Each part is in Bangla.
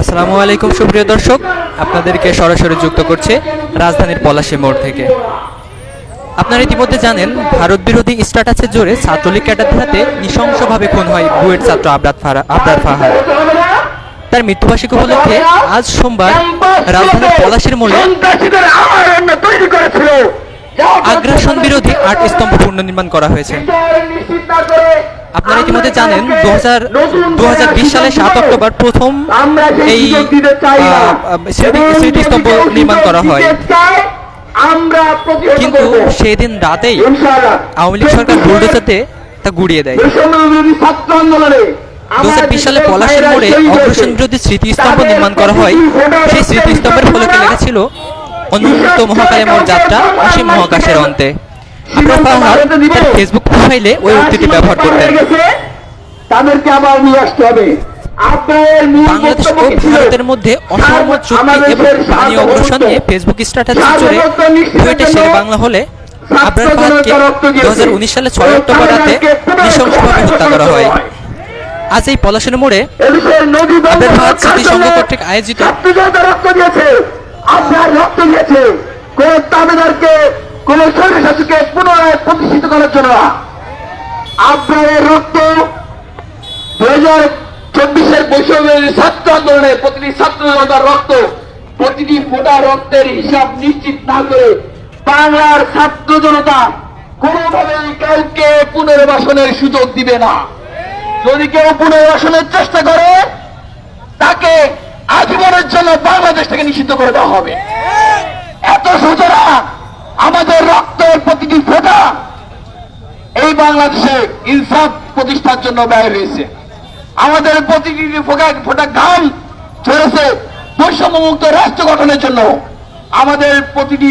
আসসালামু আলাইকুম, সুপ্রিয় দর্শক। আপনাদেরকে সরাসরি যুক্ত করছে রাজধানীর পলাশী মোড় থেকে। আপনারা ইতিমধ্যে জানেন, ভারত বিরোধী স্ট্যাটাসের জোরে ছাত্রলীগ ক্যাডারদের হাতে নৃশংসভাবে খুন হয় বুয়েট ছাত্র আবরাত ফারা আবরার ফাহাদ। তার মৃত্যুবার্ষিকী উপলক্ষে আজ সোমবার রাজধানীর পলাশীর মোড়ে আগ্রাসন বিরোধী আট স্তম্ভ পুনর্নির্মাণ করা হয়েছে। আপনারা ইতিমধ্যে জানেন দু হাজার সালে সাত অক্টোবর প্রথম এই স্মৃতিস্তম্ভ নির্মাণ করা হয়। কিন্তু সেদিন রাতেই। আওয়ামী লীগ সরকার বুলডোজারতে তা গুড়িয়ে দেয়। দু হাজার বিশ সালে পলাশের মোড়ে অগ্রসন বিরোধী স্মৃতিস্তম্ভ নির্মাণ করা হয়। সেই স্মৃতিস্তম্ভের ফলকে লেখা ছিল অনন্ত মহাকালে মোড় যাত্রা অসীম মহাকাশের অন্তে। ফেসবুক প্রোফাইলে ওই উক্তিটি ব্যবহার করতেন তাদেরকে আবার নিয়ে আসতে হবে। বাংলাদেশ ও বক্তব্য কি ছিল? ভারতের মধ্যে অসহমত চুক্তি এবং পানি অগ্রসর নিয়ে ফেসবুক স্ট্যাটাস জুড়ে সার্বভৌমত্ব শের বাংলা হলে আবরার ফাহাদকে দু হাজার উনিশ সালে ছয় অক্টোবর রাতে নৃশংসভাবে হত্যা করা হয়। আজ এই পলাশের মোড়ে এদেশের আবরার ফাহাদ স্মৃতি সংঘ কর্তৃক আয়োজিত ছাত্র রক্ত দিয়েছে। আপনার রক্ত দিয়েছে। কোন দাবিদারকে কোন স্বৈরশাসকে পুনরায় প্রতিষ্ঠিত করার জন্য না। আপনার রক্ত দুই হাজার চব্বিশের বৈষম্যের ছাত্র আন্দোলনে প্রতিটি ছাত্র জনতার রক্ত প্রতিটি ফোটা রক্তের হিসাব নিশ্চিত না করে বাংলার ছাত্র জনতা কোনোভাবেই কাউকে পুনর্বাসনের সুযোগ দিবে না যদি কেউ পুনর্বাসনের চেষ্টা করে, তাকে আজীবনের জন্য বাংলাদেশ থেকে নিষিদ্ধ করে দেওয়া হবে এত সূচনা আমাদের রক্তের প্রতিটি ফোটা এই বাংলাদেশে ইনসাফ প্রতিষ্ঠার জন্য ব্যয় হয়েছে আমাদের প্রতিটি ফোটা ফোটা ঘাম ঝরেছে বৈষম্যমুক্ত রাষ্ট্র গঠনের জন্য। আমাদের প্রতিটি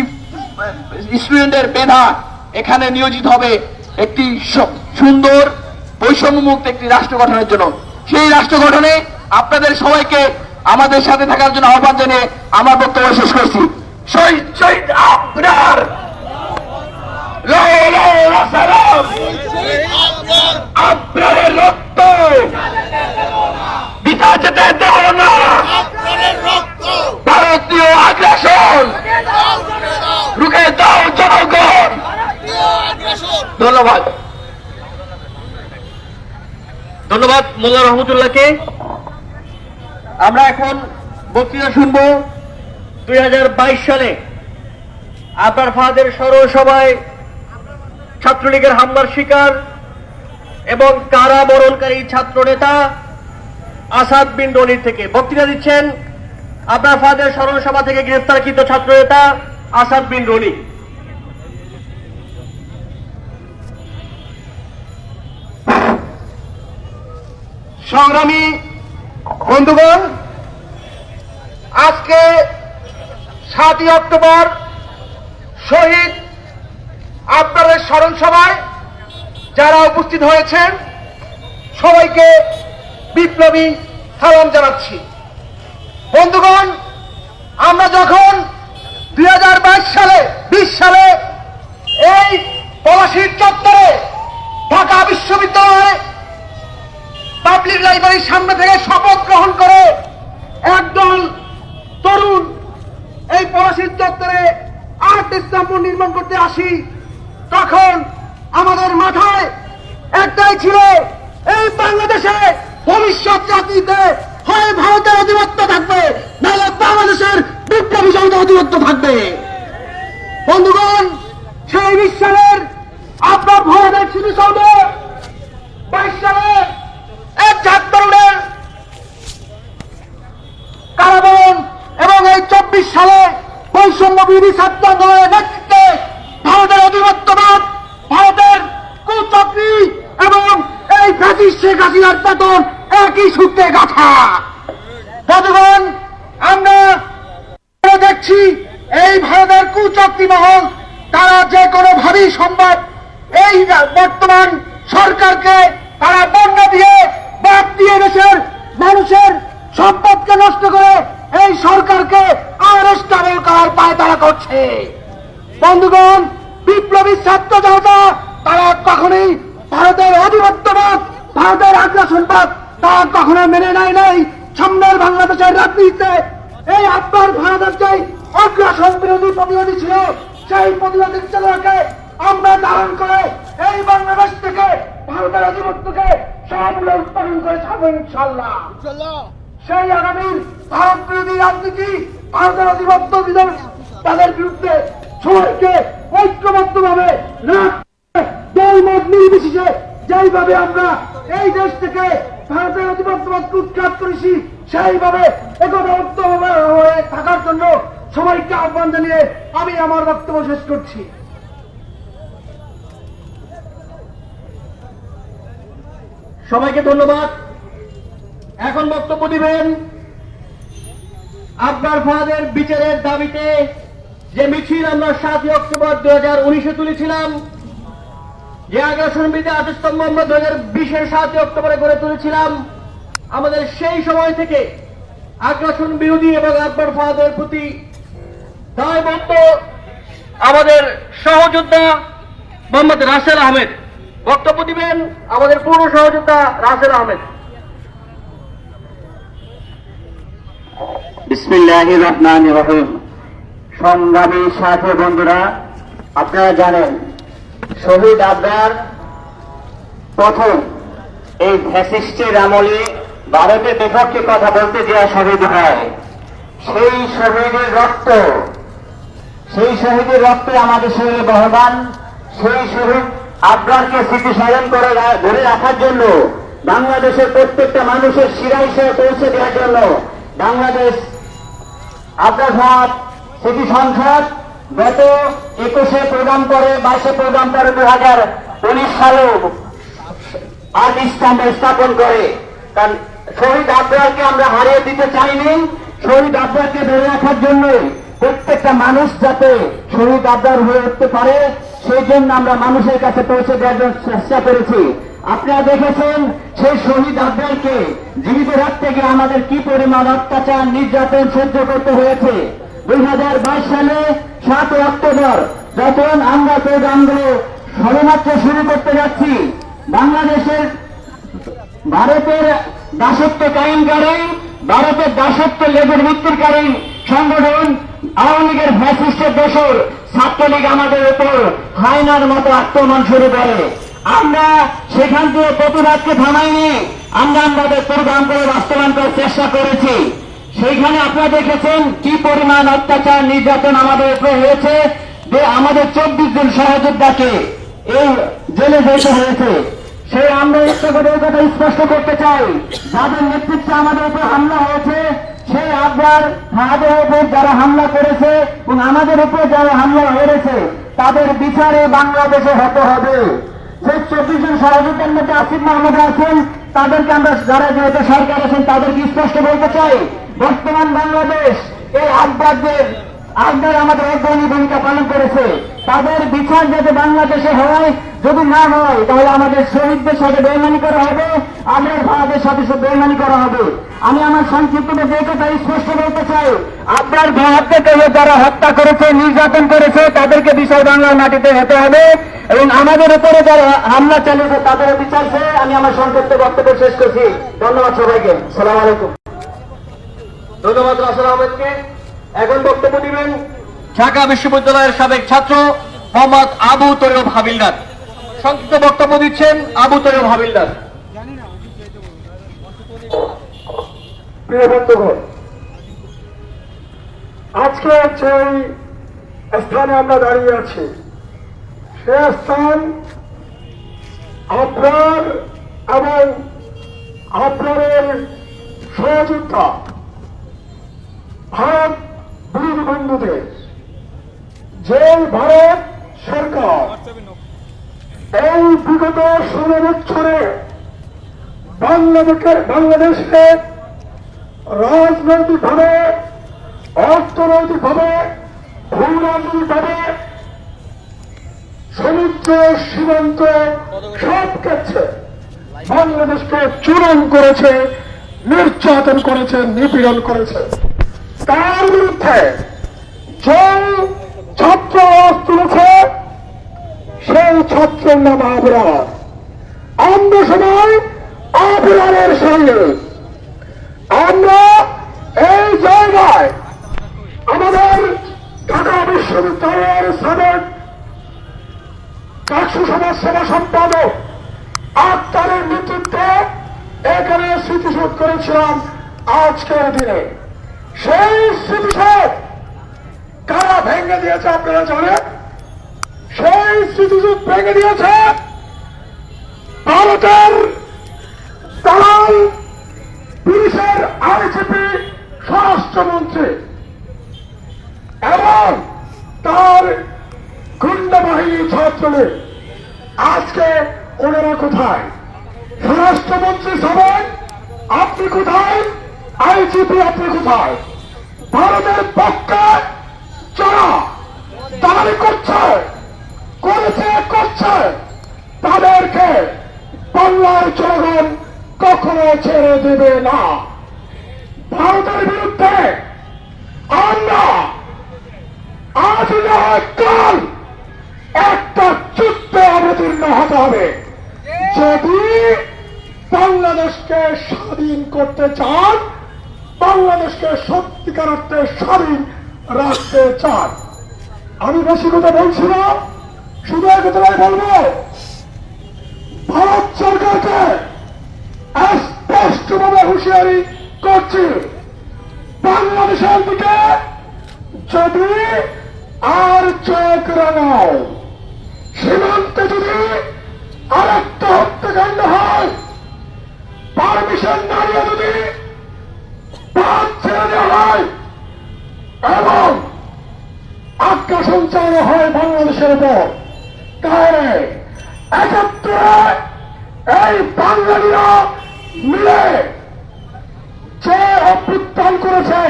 স্টুডেন্টের মেধা এখানে নিয়োজিত হবে একটি সুন্দর বৈষম্যমুক্ত একটি রাষ্ট্র গঠনের জন্য। সেই রাষ্ট্র গঠনে আপনাদের সবাইকে আমাদের সাথে থাকার জন্য আহ্বান জানিয়ে আমার বক্তব্য শেষ করছি। শহীদ শহীদ আপনার আপনার রক্ত বিতা যেতে দেব না ভারতীয় আগ্রাসন রুখে দাও জনগণ ধন্যবাদ। ধন্যবাদ মোল্লা রহমতুল্লাহকে। আমরা এখন বক্তৃতা শুনব। দুই হাজার বাইশ সালে ফাদের স্মরণ সভায় ছাত্রলীগের হামলার শিকার এবং কারাবরণকারী ছাত্র নেতা আসাদ বিন রনির থেকে বক্তৃতা দিচ্ছেন আপনার ফাদের স্মরণ সভা থেকে গ্রেফতারকৃত ছাত্র নেতা আসাদ বিন রনি সংগ্রামী বন্ধুগণ, আজকে সাতই অক্টোবর শহীদ আপনাদের স্মরণ সভায় যারা উপস্থিত হয়েছেন, সবাইকে বিপ্লবী সালাম জানাচ্ছি। বন্ধুগণ, আমরা যখন দুই হাজার বাইশ সালে, বিশ সালে এই পলাশির চত্বরে ঢাকা বিশ্ববিদ্যালয়ে পাবলিক লাইব্রেরির সামনে থেকে শপথ গ্রহণ করে একদল তরুণ এই পলাশির চত্বরে আর্ট স্তম্ভ নির্মাণ করতে আসি, তখন আমাদের মাথায় একটাই ছিল, এই বাংলাদেশে ভবিষ্যৎ জাতিতে হয় ভারতের অধিপত্য থাকবে, নাহলে বাংলাদেশের বিপ্লবী জনতা অধিপত্য থাকবে। বন্ধুগণ, সেই বিশ সালের আপনার ভয়ানক স্মৃতিসৌধে বাইশ সালে এক ছাত্রের কারাবরণ এবং এই চব্বিশ সালে বৈষম্য বিরোধী ছাত্র আন্দোলনের নেতৃত্বে ভারতের অধিপত্যবাদ ভারতের কুচক্রি এবং এই ফ্যাসিস শেখ হাসিনার পতন একই সূত্রে গাথা বন্ধুগণ আমরা আমরা দেখছি এই ভারতের কুচক্রি মহল তারা যে কোনো ভাবেই সম্ভব এই বর্তমান সরকারকে তারা বন্যা দিয়ে বাদ দিয়ে দেশের মানুষের সম্পদকে নষ্ট করে এই সরকারকে আরেস্টাবল করার পায় তারা করছে। বন্ধুগণ, বিপ্লবী ছাত্র জনতা, তারা কখনোই ভারতের অধিপত্যবাদ, ভারতের আগ্রাসনবাদ তা কখনো মেনে নেয় নাই সামনের বাংলাদেশের রাজনীতিতে। এই আব্বার ভারতের যে অগ্রাসন বিরোধী প্রতিবাদী ছিল সেই প্রতিবাদী চেতনাকে আমরা ধারণ করে এই বাংলাদেশ থেকে ভারতের আধিপত্যকে সামনে উৎপাদন করে ছাড়বো ইনশাল্লাহ সেই আগামীর ভারত বিরোধী রাজনীতি ভারতের আধিপত্য বিধান তাদের বিরুদ্ধে সবাইকে ঐক্যবদ্ধ ভাবে দলমত নির্বিশেষে যেইভাবে আমরা এই দেশ থেকে ভারতের আধিপত্যবাদকে উৎখাত করেছি সেইভাবে একতাবদ্ধ হয়ে থাকার জন্য সবাইকে আহ্বান জানিয়ে আমি আমার বক্তব্য শেষ করছি। সবাইকে ধন্যবাদ। এখন বক্তব্য দিবেন আবগার ফাহাদের বিচারের দাবিতে যে মিছিল আমরা সাতই অক্টোবর দু হাজার উনিশে তুলেছিলাম, যে আগ্রাসন বিধি আটস্তম্ভ আমরা দু হাজার বিশের সাতই অক্টোবরে গড়ে তুলেছিলাম, আমাদের সেই সময় থেকে আগ্রাসন বিরোধী এবং আকবর ফাহাদের প্রতি দায়বদ্ধ আমাদের সহযোদ্ধা মোহাম্মদ রাসেল আহমেদ, বক্তব্য দিবেন আমাদের পূর্ণ সহযোদ্ধা রাসেল আহমেদ। সংগ্রামী সাথে বন্ধুরা, আপনারা জানেন, শহীদ আবরার প্রথম এই ফ্যাসিস্টের আমলে ভারতের বিপক্ষে কথা বলতে দেওয়া শহীদ হয়। সেই শহীদের রক্ত সেই শহীদের রক্তে আমাদের শরীরে বহমান সেই শহীদ আবরারকে স্মৃতিস্মরণ করে রা- ধরে রাখার জন্য, বাংলাদেশের প্রত্যেকটা মানুষের শিরাই সে পৌঁছে দেওয়ার জন্য বাংলাদেশ আবরার ভাত স্মৃতি সংসদ গত একুশে প্রোগ্রাম করে বাইশে প্রোগ্রাম করে দু হাজার উনিশ সালে আর্ট স্তম্ভ স্থাপন করে। কারণ শহীদ আবরারকে আমরা হারিয়ে দিতে চাইনি, শহীদ আবরারকে ধরে রাখার জন্য প্রত্যেকটা মানুষ যাতে শহীদ আবরার হয়ে উঠতে পারে, সেই জন্য আমরা মানুষের কাছে পৌঁছে দেওয়ার জন্য চেষ্টা করেছি। আপনারা দেখেছেন সেই শহীদ আবরারকে জীবিত রাখতে গিয়ে আমাদের কি পরিমাণ অত্যাচার, নির্যাতন সহ্য করতে হয়েছে। দুই হাজার বাইশ সালে সাত অক্টোবর যখন আমরা প্রোগ্রামগুলো সবেমাত্র শুরু করতে যাচ্ছি, বাংলাদেশের ভারতের দাসত্ব কায়েমকারী ভারতের দাসত্ব লেজের মৃত্যুকারী সংগঠন আওয়ামী লীগের ফ্যাসিস্টের দোষর ছাত্রলীগ আমাদের উপর হায়নার মতো আক্রমণ শুরু করে। আমরা সেখান থেকে প্রতিবাদকে থামাইনি। আমরা আমাদের প্রোগ্রাম করে বাস্তবায়ন করার চেষ্টা করেছি। সেইখানে আপনারা দেখেছেন কি পরিমাণ অত্যাচার, নির্যাতন আমাদের উপরে হয়েছে। যে আমাদের চব্বিশ জন সহযোদ্ধাকে এই জেলে যেতে হয়েছে। সেই আমরা একটা করে কথা স্পষ্ট করতে চাই। যাদের নেতৃত্বে আমাদের উপর হামলা হয়েছে সেই আবরার আমাদের উপর যারা হামলা করেছে এবং আমাদের উপর যারা হামলা হয়েছে তাদের বিচারে বাংলাদেশে হতে হবে। যে চব্বিশ জন সহযোগিতার মধ্যে আসিফ মাহমুদ আছেন, তাদেরকে আমরা যারা যেহেতু সরকার আছেন, তাদেরকে স্পষ্ট বলতে চাই, বর্তমান বাংলাদেশ এই আব্বাদের আবদার আমাদের অগ্রণী ভূমিকা পালন করেছে। তাদের বিচার যাতে বাংলাদেশে হয় যদি না হয়, তাহলে আমাদের শহীদদের সাথে বেমানি করা হবে আমাদের ভারতের সাথে বেমানি করা হবে। আমি আমার সংক্ষিপ্ত যে কথা স্পষ্ট বলতে চাই, আপনার ভারতকে যারা হত্যা করেছে, নির্যাতন করেছে, তাদেরকে বিচার বাংলার মাটিতে হতে হবে। এবং আমাদের উপরে যারা হামলা চালিয়েছে তাদের বিচার চেয়ে আমি আমার সংক্ষিপ্ত বক্তব্য শেষ করছি। ধন্যবাদ সবাইকে। সালাম আলাইকুম। ধন্যবাদ, রাসেল আহমেদকে। এখন বক্তব্য দিবেন ঢাকা বিশ্ববিদ্যালয়ের সাবেক ছাত্র মোহাম্মদ আবু তৈয়ব হাবিলদার। সংক্ষিপ্ত বক্তব্য দিচ্ছেন আবু তৈয়ব হাবিলদার। প্রিয় বন্ধুগণ, আজকে যেই স্থানে আমরা দাঁড়িয়ে আছি, সে স্থান আপনার এবং আপনাদের সহযোদ্ধা ভারত বিরোধী বন্ধুদের যে ভারত সরকার এই বিগত ষোলো বছরে বাংলাদেশের বাংলাদেশকে রাজনৈতিকভাবে, অর্থনৈতিকভাবে ভূরাজনৈতিকভাবে সমুদ্র সীমান্ত সব ক্ষেত্রে বাংলাদেশকে চূড়ান করেছে, নির্যাতন করেছে, নিপীড়ন করেছে। তার বিরুদ্ধে যে ছাত্র তুলেছে সেই ছাত্রের নাম আবরার। আমরা সবাই আবরারের সঙ্গে। আমরা এই জায়গায় আমাদের ঢাকা বিশ্ববিদ্যালয়ের সাবেক কাকসু সমাজ সেবা সম্পাদক আত্মারের নেতৃত্বে এখানে স্মৃতিশোধ করেছিলাম আজকের দিনে। সেই স্মৃতিশোধ কারা ভেঙে দিয়েছে আপনারা জানেন? সেই স্মৃতিশোধ ভেঙে দিয়েছে ভারতের দালাল, পুলিশের আইজিপি স্বরাষ্ট্রমন্ত্রী এবং তার গুন্ডা বাহিনী ছাত্রলীগ। আজকে ওনারা কোথায়? স্বরাষ্ট্রমন্ত্রী সবাই আপনি কোথায়? আইজিপি আপনি কোথায়? ভারতের পক্ষে যারা দাঁড়ি করছে করেছে করছে তাদেরকে বাংলার জনগণ কখনো ছেড়ে দেবে না। ভারতের বিরুদ্ধে আমরা আজ নয়, কাল একটা যুদ্ধে অবতীর্ণ হতে হবে। যদি বাংলাদেশকে স্বাধীন করতে চান, বাংলাদেশকে সত্যিকার অর্থে স্বাধীন রাখতে চান। আমি বেশি কথা বলছি না। শুধু এক কথাই বলব, ভারত সরকারকে স্পষ্টভাবে হুঁশিয়ারি করছি। বাংলাদেশের দিকে যদি আর চোখ রাঙাও, সীমান্তে যদি আরেকটা হত্যাকাণ্ড হয়, পারমিশন দাঁড়িয়ে যদি বাদ ছেড়ে দেওয়া হয়, এবং আগ্রাসন চালানো হয় বাংলাদেশের উপর। তাহলে একাত্তরে এই বাঙালিরা মিলে যে অভ্যুত্থান করেছে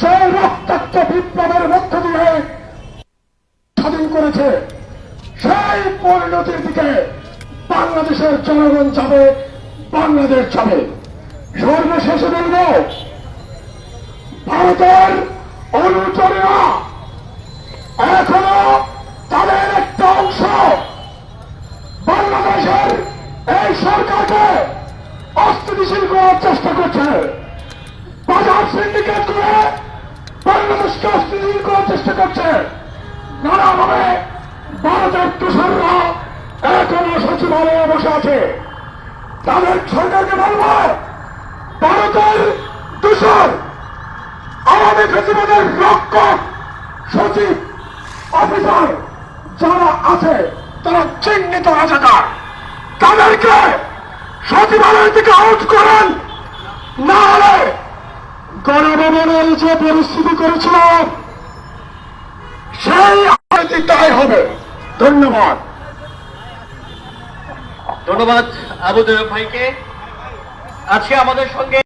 যে রক্তাক্ত বিপ্লবের মধ্য দিয়ে স্বাধীন করেছে। সেই পরিণতির দিকে বাংলাদেশের জনগণ যাবে, বাংলাদেশ যাবে। সর্বশেষে বলব, ভারতের অনুচরেরা এখনও বাংলাদেশের এই সরকারকে অস্থিতিশীল করার চেষ্টা করছে। বাজার সিন্ডিকেট করে বাংলাদেশকে অস্থিতিশীল করার চেষ্টা করছে। নানাভাবে ভারতের তুষাররা এখনও সচিবালয়ে বসে আছে। তাদের সরকারকে বলব, ভারতের তুষার, আওয়ামী ফেসিবাদের রক্ষক সচিব, অফিসার যারা আছে, তারা চিহ্নিত রাজাকার তাদেরকে সচিবালয় থেকে আউট করেন। না হলে গণভবনের যে পরিস্থিতি করেছিল, সেই তাই হবে। ধন্যবাদ। ধন্যবাদ, আবু ভাইকে। আজকে আমাদের সঙ্গে